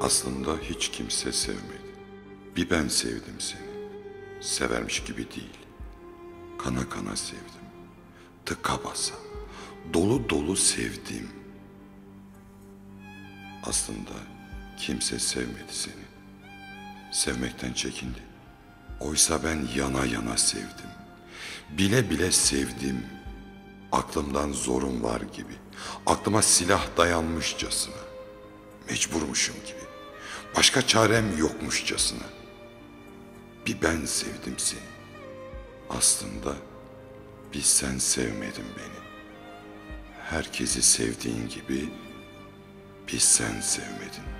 Aslında hiç kimse sevmedi. Bir ben sevdim seni. Severmiş gibi değil. Kana kana sevdim. Tıka basa. Dolu dolu sevdim. Aslında kimse sevmedi seni. Sevmekten çekindi. Oysa ben yana yana sevdim. Bile bile sevdim. Aklımdan zorum var gibi. Aklıma silah dayanmışçasına. Mecburmuşum gibi. Başka çarem yokmuşçasına. Bir ben sevdim seni. Aslında bir sen sevmedin beni. Herkesi sevdiğin gibi bir sen sevmedin.